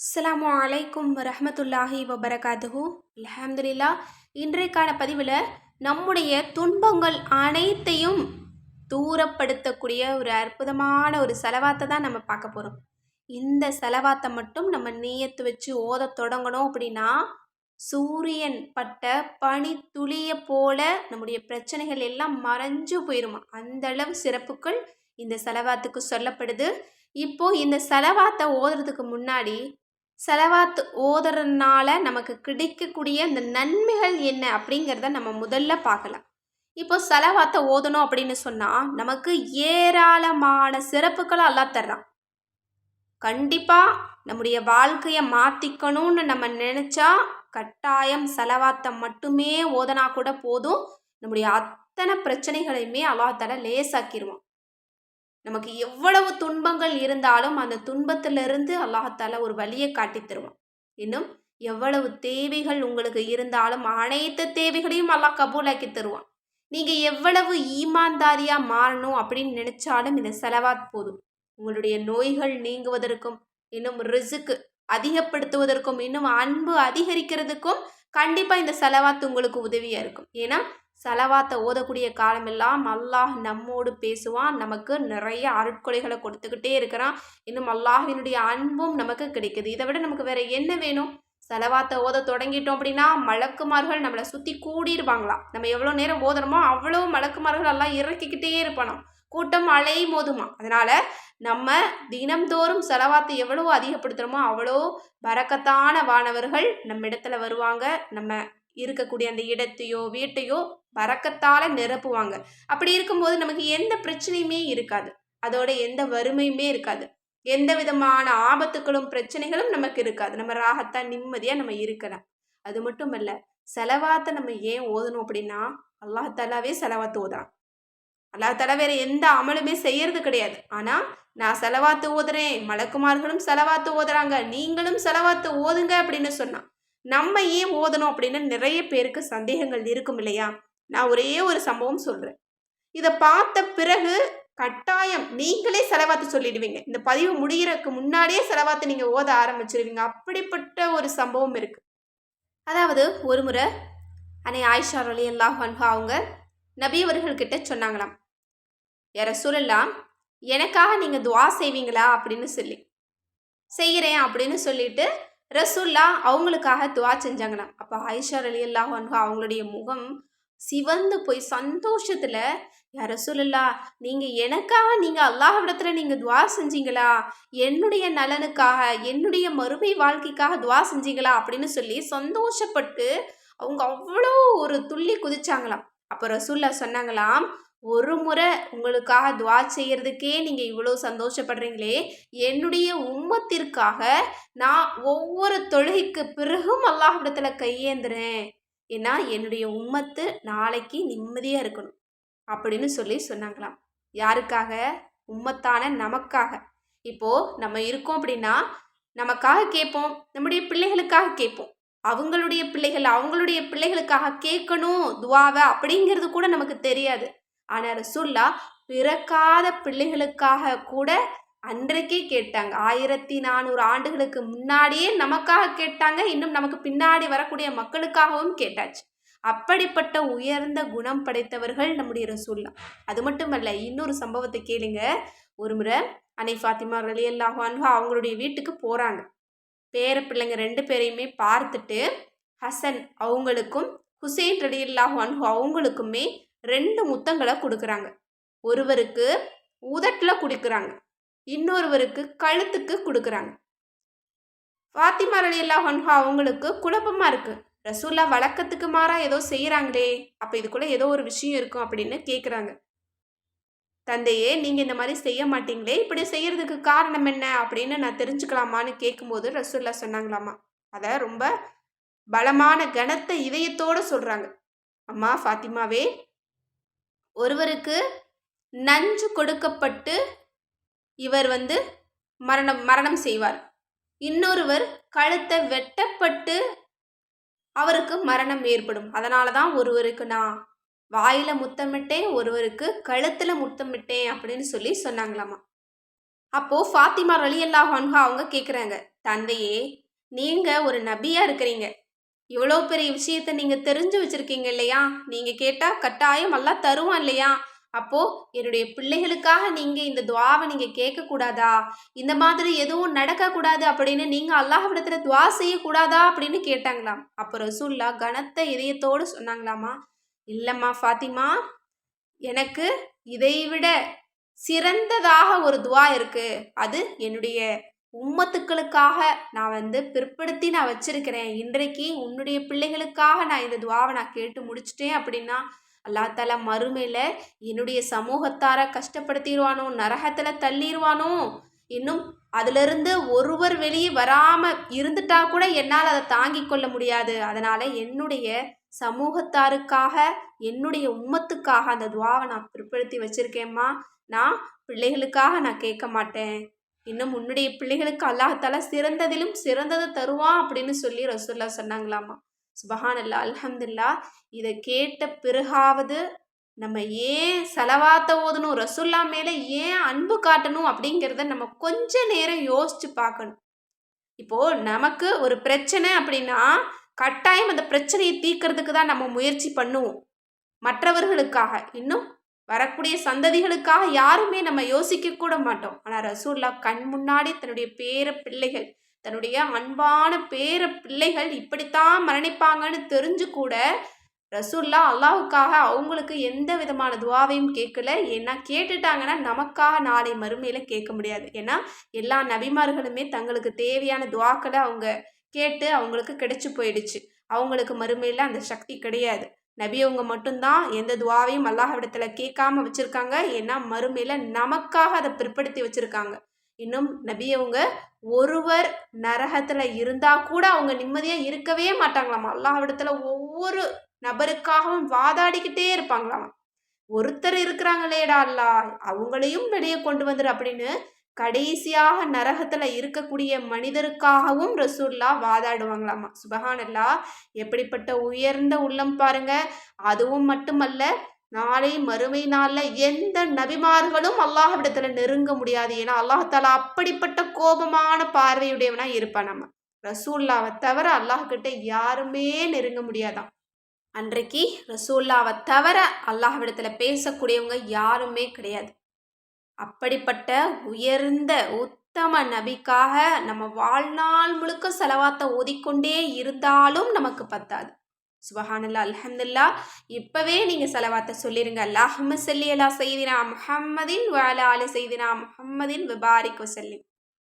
அஸ்ஸலாமு அலைக்கும் ரஹமத்துல்லாஹி வபரகாத்துஹு. அலமதுல்லா இன்றைக்கான பதிவில் நம்முடைய துன்பங்கள் அனைத்தையும் தூரப்படுத்தக்கூடிய ஒரு அற்புதமான ஒரு செலவாத்தை தான் நம்ம பார்க்க போகிறோம் இந்த செலவாத்தை மட்டும் நம்ம நீயத்து வச்சு ஓத தொடங்கணும் அப்படின்னா சூரியன் பட்ட பனி துளிய போல நம்முடைய பிரச்சனைகள் எல்லாம் மறைஞ்சு போயிருமா? அந்த அளவு சிறப்புகள் இந்த செலவாத்துக்கு சொல்லப்படுது. இப்போ இந்த செலவாத்தை ஓதுறதுக்கு முன்னாடி செலவாத்து ஓதுறதுனால நமக்கு கிடைக்கக்கூடிய அந்த நன்மைகள் என்ன அப்படிங்கிறத நம்ம முதல்ல பார்க்கலாம். இப்போ செலவாத்தை ஓதணும் அப்படின்னு சொன்னால் நமக்கு ஏராளமான சிறப்புகளை எல்லாம் தர்றான். கண்டிப்பாக நம்முடைய வாழ்க்கையை மாற்றிக்கணும்னு நம்ம நினச்சா கட்டாயம் செலவாத்தை மட்டுமே ஓதனா கூட போதும். நம்முடைய அத்தனை பிரச்சனைகளையுமே அல்லாத்தால லேசாக்கிடுவான் நமக்கு எவ்வளவு துன்பங்கள் இருந்தாலும் அந்த துன்பத்திலிருந்து அல்லாஹால ஒரு வழியை காட்டி தருவான். இன்னும் எவ்வளவு தேவைகள் உங்களுக்கு இருந்தாலும் அனைத்து தேவைகளையும் அல்லாஹ் கபூலாக்கி தருவான். நீங்கள் எவ்வளவு ஈமான்தாரியாக மாறணும் அப்படின்னு நினச்சாலும் இந்த செலவாத் போதும். உங்களுடைய நோய்கள் நீங்குவதற்கும் இன்னும் ரிசுக்கு அதிகப்படுத்துவதற்கும் இன்னும் அன்பு அதிகரிக்கிறதுக்கும் கண்டிப்பாக இந்த செலவாத்து உங்களுக்கு உதவியாக இருக்கும். ஏன்னா செலவாத்தை ஓதக்கூடிய காலமெல்லாம் அல்லாஹ் நம்மோடு பேசுவான். நமக்கு நிறைய அருட்கொலைகளை கொடுத்துக்கிட்டே இருக்கிறான். இன்னும் அல்லாஹினுடைய அன்பும் நமக்கு கிடைக்குது. இதை விட நமக்கு வேற என்ன வேணும்? செலவாத்தை ஓத தொடங்கிட்டோம் அப்படின்னா மலக்குமார்கள் நம்மளை சுற்றி கூடியிருப்பாங்களாம் நம்ம எவ்வளோ நேரம் ஓதுறோமோ அவ்வளோ மலக்குமார்கள் எல்லாம் இறக்கிக்கிட்டே இருப்பானோம். கூட்டம் அலை மோதுமா அதனால் நம்ம தினம்தோறும் செலவாத்தை எவ்வளோ அதிகப்படுத்துகிறோமோ அவ்வளோ பறக்கத்தான வானவர்கள் நம்ம இடத்துல வருவாங்க. நம்ம இருக்கக்கூடிய அந்த இடத்தையோ வீட்டையோ பறக்கத்தால் நிரப்புவாங்க. அப்படி இருக்கும்போது நமக்கு எந்த பிரச்சனையுமே இருக்காது. அதோட எந்த வறுமையுமே இருக்காது. எந்த விதமான ஆபத்துகளும் பிரச்சனைகளும் நமக்கு இருக்காது. நம்ம ராகத்தான் நிம்மதியாக நம்ம இருக்கலாம். அது மட்டும் இல்லை செலவாத்தை நம்ம ஏன் ஓதணும் அப்படின்னா அல்லாஹாலாவே செலவாத்து ஓதுறான். அல்லாஹாலா வேற எந்த அமலுமே செய்யறது கிடையாது. ஆனால் நான் செலவாத்து ஓதுறேன் மலக்குமார்களும் செலவாத்து ஓதுறாங்க நீங்களும் செலவாத்து ஓதுங்க அப்படின்னு சொன்னான். நம்ம ஏன் ஓதணும் அப்படின்னு நிறைய பேருக்கு சந்தேகங்கள் இருக்கும் இல்லையா? நான் ஒரே ஒரு சம்பவம் சொல்கிறேன் இதை பார்த்த பிறகு கட்டாயம் நீங்களே செலவாத்து சொல்லிடுவீங்க. இந்த பதிவு முடிகிறதுக்கு முன்னாடியே செலவாத்து நீங்கள் ஓத ஆரம்பிச்சிருவீங்க. அப்படிப்பட்ட ஒரு சம்பவம் இருக்குது அதாவது ஒரு முறை அன்னை ஆயிஷா அலி அல்லாஹ் அவங்க நபியவர்கள்கிட்ட சொன்னாங்களாம். யார சொல்லலாம் எனக்காக நீங்கள் துவா செய்வீங்களா? அப்படின்னு சொல்லி. செய்கிறேன் அப்படின்னு சொல்லிட்டு ரசுல்லா அவங்களுக்காக துவா செஞ்சாங்களாம். அப்போ ஆயிஷா அலி அல்லாஹ் அவங்களுடைய முகம் சிவந்து போய் சந்தோஷத்தில் யார சொல்லலா நீங்கள் எனக்காக நீங்கள் அல்லாஹ்விடத்தில் நீங்கள் துவா செஞ்சீங்களா? என்னுடைய நலனுக்காக என்னுடைய மறுமை வாழ்க்கைக்காக துவா செஞ்சீங்களா? அப்படின்னு சொல்லி சந்தோஷப்பட்டு அவங்க அவ்வளோ ஒரு துள்ளி குதிச்சாங்களாம். அப்போ ரசூல்லா சொன்னாங்களாம் ஒரு முறை உங்களுக்காக துவா செய்யறதுக்கே நீங்கள் இவ்வளோ சந்தோஷப்படுறீங்களே என்னுடைய உம்மத்திற்காக நான் ஒவ்வொரு தொழுகைக்கு பிறகும் அல்லாஹிடத்தில் கையேந்துறேன். ஏன்னா என்னுடைய உம்மத்து நாளைக்கு நிம்மதியாக இருக்கணும். அப்படின்னு சொல்லி சொன்னாங்களாம். யாருக்காக? உம்மத்தான நமக்காக. இப்போது நம்ம இருக்கோம் அப்படின்னா நமக்காக கேட்போம். நம்முடைய பிள்ளைகளுக்காக கேட்போம். அவங்களுடைய பிள்ளைகள் அவங்களுடைய பிள்ளைகளுக்காக கேட்கணும். துவாவை அப்படிங்கிறது கூட நமக்கு தெரியாது. ஆனால் ரசுல்லா பிறக்காத பிள்ளைகளுக்காக கூட அன்றைக்கே கேட்டாங்க. ஆயிரத்தி நானூறு ஆண்டுகளுக்கு முன்னாடியே நமக்காக கேட்டாங்க. இன்னும் நமக்கு பின்னாடி வரக்கூடிய மக்களுக்காகவும் கேட்டாச்சு. அப்படிப்பட்ட உயர்ந்த குணம் படைத்தவர்கள் நம்முடைய ரசூல்லா. அது மட்டுமல்ல இன்னொரு சம்பவத்தை கேளுங்க. ஒரு முறை அன்னை ஃபாத்திமா ரலி அல்லாஹான்ஹா அவங்களுடைய வீட்டுக்கு போகிறாங்க பேர பிள்ளைங்க ரெண்டு பேரையுமே பார்த்துட்டு ஹசன் அவங்களுக்கும் ஹுசைன் ரலி அல்லாஹான்ஹு அவங்களுக்குமே ரெண்டு முத்தங்களை கொடுக்குறாங்க. ஒருவருக்கு உதட்டில் கொடுக்குறாங்க. இன்னொருவருக்கு கழுத்துக்கு கொடுக்குறாங்க. ஃபாத்திமா அலி அல்லாஹன்ஹா அவங்களுக்கு குழப்பமாக இருக்குது ரசூல்லா வழக்கத்துக்கு மாறாக ஏதோ செய்கிறாங்களே அப்போ இதுக்குள்ளே ஏதோ ஒரு விஷயம் இருக்கும் அப்படின்னு கேட்குறாங்க தந்தையே நீங்கள் இந்த மாதிரி செய்ய மாட்டீங்களே இப்படி செய்கிறதுக்கு காரணம் என்ன அப்படின்னு நான் தெரிஞ்சுக்கலாமான்னு கேட்கும்போது ரசூல்லா சொன்னாங்களாமா. அதை ரொம்ப பலமான கனத்த இதயத்தோடு சொல்கிறாங்க அம்மா ஃபாத்திமாவே ஒருவருக்கு நஞ்சு கொடுக்கப்பட்டு இவர் வந்து மரணம் மரணம் செய்வார். இன்னொருவர் கழுத்தை வெட்டப்பட்டு அவருக்கு மரணம் ஏற்படும். அதனால தான் ஒருவருக்கு நான் வாயில் முத்தமிட்டேன் ஒருவருக்கு கழுத்தில் முத்தமிட்டேன் அப்படின்னு சொல்லி சொன்னாங்களாமா. அப்போது ஃபாத்திமா ரலியல்லா அன்ஹா அவங்க கேட்குறாங்க தந்தையே நீங்கள் ஒரு நபியாக இருக்கிறீங்க. இவ்வளோ பெரிய விஷயத்தை நீங்கள் தெரிஞ்சு வச்சுருக்கீங்க இல்லையா? நீங்கள் கேட்டால் கட்டாயம் எல்லாம் தருவான் இல்லையா? அப்போ என்னுடைய பிள்ளைகளுக்காக நீங்க இந்த துவாவை நீங்க கேட்க கூடாதா இந்த மாதிரி எதுவும் நடக்க கூடாது அப்படின்னு நீங்க அல்லாஹ்விடத்துல துவா செய்யக்கூடாதா அப்படின்னு கேட்டாங்களாம். அப்போ ரசூல்லா கனத்த இதயத்தோடு சொன்னாங்களாமா இல்லம்மா ஃபாத்திமா எனக்கு இதைவிட சிறந்ததாக ஒரு துவா இருக்கு. அது என்னுடைய உம்மத்துக்களுக்காக நான் வந்து பிற்படுத்தி நான் வச்சிருக்கிறேன். இன்றைக்கு உன்னுடைய பிள்ளைகளுக்காக நான் இந்த துவாவை நான் கேட்டு முடிச்சிட்டேன் அப்படின்னா அல்லா தாலா மறுமையில் என்னுடைய சமூகத்தார கஷ்டப்படுத்திடுவானோ நரகத்தில் தள்ளிடுவானோ இன்னும் அதிலிருந்து ஒருவர் வெளியே வராமல் இருந்துட்டா கூட என்னால் அதை தாங்கிக் கொள்ள முடியாது. அதனால் என்னுடைய சமூகத்தாருக்காக என்னுடைய உம்மத்துக்காக அந்த துவாவை நான் பிற்படுத்தி வச்சுருக்கேம்மா. நான் பிள்ளைகளுக்காக நான் கேட்க மாட்டேன். இன்னும் உன்னுடைய பிள்ளைகளுக்கு அல்லாஹால சிறந்ததிலும் சிறந்ததை தருவான் அப்படின்னு சொல்லி ரசூல்லா சொன்னாங்களாமா சுபஹானல்லா அல்ஹம்துல்லா இதை கேட்ட பிறகாவது நம்ம ஏன் செலவாத்த ஓதணும் ரசுல்லா மேலே ஏன் அன்பு காட்டணும் அப்படிங்கிறத நம்ம கொஞ்ச நேரம் யோசிச்சு பார்க்கணும். இப்போ நமக்கு ஒரு பிரச்சனை அப்படின்னா கட்டாயம் அந்த பிரச்சனையை தீர்க்கறதுக்கு தான் நம்ம முயற்சி பண்ணுவோம். மற்றவர்களுக்காக இன்னும் வரக்கூடிய சந்ததிகளுக்காக யாருமே நம்ம யோசிக்க கூட மாட்டோம். ஆனால் ரசூல்லா கண் முன்னாடி தன்னுடைய பேர பிள்ளைகள் தன்னுடைய அன்பான பேர பிள்ளைகள் இப்படித்தான் மரணிப்பாங்கன்னு தெரிஞ்சு கூட ரசூல்லா அல்லாவுக்காக அவங்களுக்கு எந்த விதமான துவாவையும் கேட்கல. ஏன்னா கேட்டுட்டாங்கன்னா நமக்காக நாளை மறுமையில் கேட்க முடியாது. ஏன்னா எல்லா நபிமார்களுமே தங்களுக்கு தேவையான துவாக்களை அவங்க கேட்டு அவங்களுக்கு கிடைச்சி போயிடுச்சு. அவங்களுக்கு மறுமையில் அந்த சக்தி கிடையாது. நபியவங்க மட்டும்தான் எந்த துவாவையும் அல்லாஹ் இடத்துல கேட்காம வச்சுருக்காங்க. ஏன்னா மறுமையில் நமக்காக அதை பிற்படுத்தி வச்சுருக்காங்க. இன்னும் நபியவங்க ஒருவர் நரகத்தில் இருந்தால் கூட அவங்க நிம்மதியாக இருக்கவே மாட்டாங்களாம்? அல்லாஹ்விடத்துல ஒவ்வொரு நபருக்காகவும் வாதாடிக்கிட்டே இருப்பாங்களாம்? ஒருத்தர் இருக்கிறாங்களேடா அல்லா அவங்களையும் வெளியே கொண்டு வந்துரு அப்படின்னு கடைசியாக நரகத்துல இருக்கக்கூடிய மனிதருக்காகவும் ரசூல்லா வாதாடுவாங்களாமா? சுபஹானல்லா எப்படிப்பட்ட உயர்ந்த உள்ளம் பாருங்க. அதுவும் மட்டுமல்ல நாளை மறுமை நாளில் எந்த நபிமார்களும் அல்லாஹ்விடத்தில் நெருங்க முடியாது. ஏன்னா அல்லாஹாலா அப்படிப்பட்ட கோபமான பார்வையுடையவனா இருப்பான் நம்ம. ரசூல்லாவை தவிர அல்லாஹ்கிட்ட யாருமே நெருங்க முடியாதான். அன்றைக்கு ரசூல்லாவை தவிர அல்லாஹ்விடத்தில் பேசக்கூடியவங்க யாருமே கிடையாது. அப்படிப்பட்ட உயர்ந்த உத்தம நபிக்காக நம்ம வாழ்நாள் முழுக்க செலவாத்த ஓதிக்கொண்டே இருந்தாலும் நமக்கு பத்தாது. சுபஹானல்லா அல்ஹம்துல்லா இப்போவே நீங்கள் செலவாத்த சொல்லிடுங்க அல்லாஹம்ம சொல்லி அல்லா செய்தினா முஹம்மதின் வாலா அலி செய்தினா முஹம்மதின் விபாரிக் வசல்லி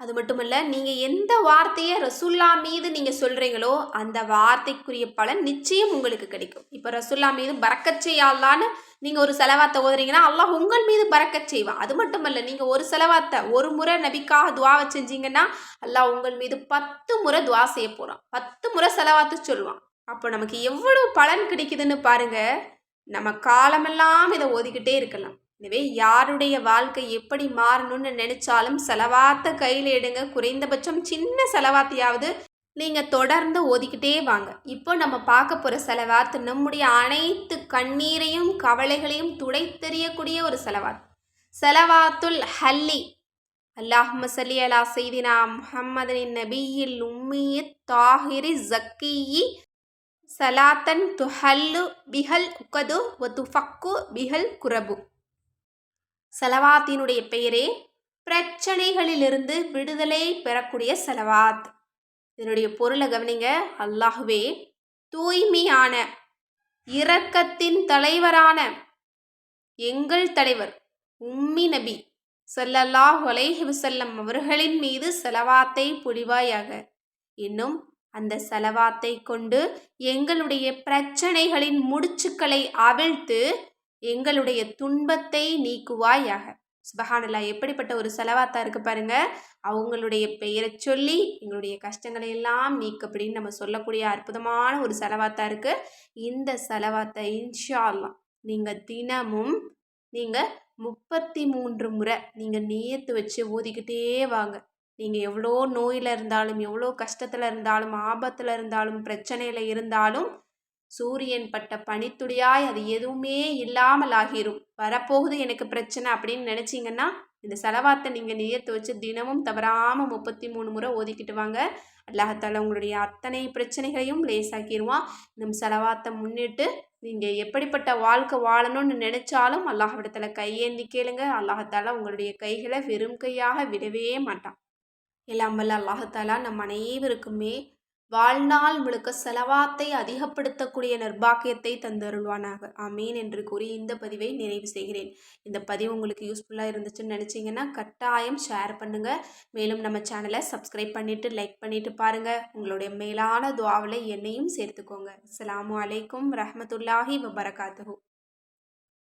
அது மட்டும் இல்லை நீங்கள் எந்த வார்த்தையை ரசுல்லா மீது நீங்கள் சொல்கிறீங்களோ அந்த வார்த்தைக்குரிய பலன் நிச்சயம் உங்களுக்கு கிடைக்கும். இப்போ ரசுல்லா மீது பறக்கச் செய்யலான்னு நீங்கள் ஒரு செலவாத்தை ஓதுறீங்கன்னா அல்லாஹ் உங்கள் மீது பறக்கச் செய்வான். அது மட்டும் இல்லை நீங்கள் ஒரு செலவாத்தை ஒரு முறை நபிக்காக துவாவை செஞ்சீங்கன்னா அல்லாஹ் உங்கள் மீது பத்து முறை துவா செய்ய போகிறான் பத்து முறை செலவாத்து சொல்லுவான். அப்போ நமக்கு எவ்வளோ பலன் கிடைக்குதுன்னு பாருங்க. நம்ம காலமெல்லாம் இதை ஓதிக்கிட்டே இருக்கலாம். எனவே யாருடைய வாழ்க்கை எப்படி மாறணும்னு நினைச்சாலும் செலவாத்த கையில் எடுங்க. குறைந்தபட்சம் சின்ன செலவாத்தையாவது நீங்கள் தொடர்ந்து ஓதிக்கிட்டே வாங்க. இப்போ நம்ம பார்க்க போகிற செலவாத்து நம்முடைய அனைத்து கண்ணீரையும் கவலைகளையும் துடை தெரியக்கூடிய ஒரு செலவாத் செலவாத்துல் ஹல்லி. அல்லாஹ் சல்லி அலா செய்தினா முஹம்மதின் நபியில் உம்மிய தாஹிரி ஜக்கியி சலாத்தன் துஹல்லு பிஹல் உக்கது ஒ துஃபக்கு பிஹல் குரபு செலவாத்தினுடைய பெயரே பிரச்சனைகளிலிருந்து விடுதலை பெறக்கூடிய செலவாத் இதனுடைய பொருளை கவனிங்க அல்லாஹுவே தூய்மையான இரக்கத்தின் தலைவரான எங்கள் தலைவர் உம்மி நபி சல்லல்லாஹ் அலைஹி வசல்லம் அவர்களின் மீது செலவாத்தை புரிவாயாக இன்னும் அந்த செலவாத்தை கொண்டு எங்களுடைய பிரச்சனைகளின் முடிச்சுக்களை அவிழ்த்து எங்களுடைய துன்பத்தை நீக்குவாயாக. சுபஹானல்லா எப்படிப்பட்ட ஒரு செலவாத்தா இருக்கு பாருங்க. அவங்களுடைய பெயரை சொல்லி எங்களுடைய கஷ்டங்களை எல்லாம் நீக்கு அப்படின்னு நம்ம சொல்லக்கூடிய அற்புதமான ஒரு செலவாத்தா இருக்கு. இந்த செலவாத்தை இன்ஷா அல்லா நீங்கள் தினமும் நீங்கள் முப்பத்தி மூன்று முறை நீங்கள் நியத்து வச்சு ஓதிக்கிட்டே வாங்க. நீங்கள் எவ்வளோ நோயில் இருந்தாலும் எவ்வளோ கஷ்டத்தில் இருந்தாலும் ஆபத்தில் இருந்தாலும் பிரச்சனையில் இருந்தாலும் சூரியன் பட்ட பனித்துளியாய் அது எதுவுமே இல்லாமல் ஆகிரும். வரப்போகுது எனக்கு பிரச்சனை அப்படின்னு நினச்சிங்கன்னா இந்த செலவாத்தை நீங்கள் நியத்து வச்சு தினமும் தவறாமல் முப்பத்தி மூணு முறை ஓதிக்கிட்டு வாங்க. அல்லாஹத்தால் உங்களுடைய அத்தனை பிரச்சனைகளையும் லேசாக்கிடுவான் நம் செலவாத்தை முன்னிட்டு நீங்கள் எப்படிப்பட்ட வாழ்க்கை வாழணும்னு நினச்சாலும் அல்லாஹ்விடத்தில் கையேந்தி கேளுங்க. அல்லாஹத்தால் உங்களுடைய கைகளை வெறும் கையாக விடவே மாட்டான். எல்லாம் வல்ல அல்லாஹாலா நம் அனைவருக்குமே வாழ்நாள் முழுக்க செலவாத்தை அதிகப்படுத்தக்கூடிய நிர்பாக்கியத்தை தந்தருள்வானாக. ஆமீன் என்று கூறி இந்த பதிவை நிறைவு செய்கிறேன். இந்த பதிவு உங்களுக்கு யூஸ்ஃபுல்லாக இருந்துச்சுன்னு நினச்சிங்கன்னா கட்டாயம் ஷேர் பண்ணுங்கள் மேலும் நம்ம சேனலை சப்ஸ்கிரைப் பண்ணிவிட்டு லைக் பண்ணிவிட்டு பாருங்கள் உங்களுடைய மேலான துவாவில் என்னையும் சேர்த்துக்கோங்க. அஸ்லாம் வலைக்கம் ரஹமத்துல்லாஹி வபரகாத்து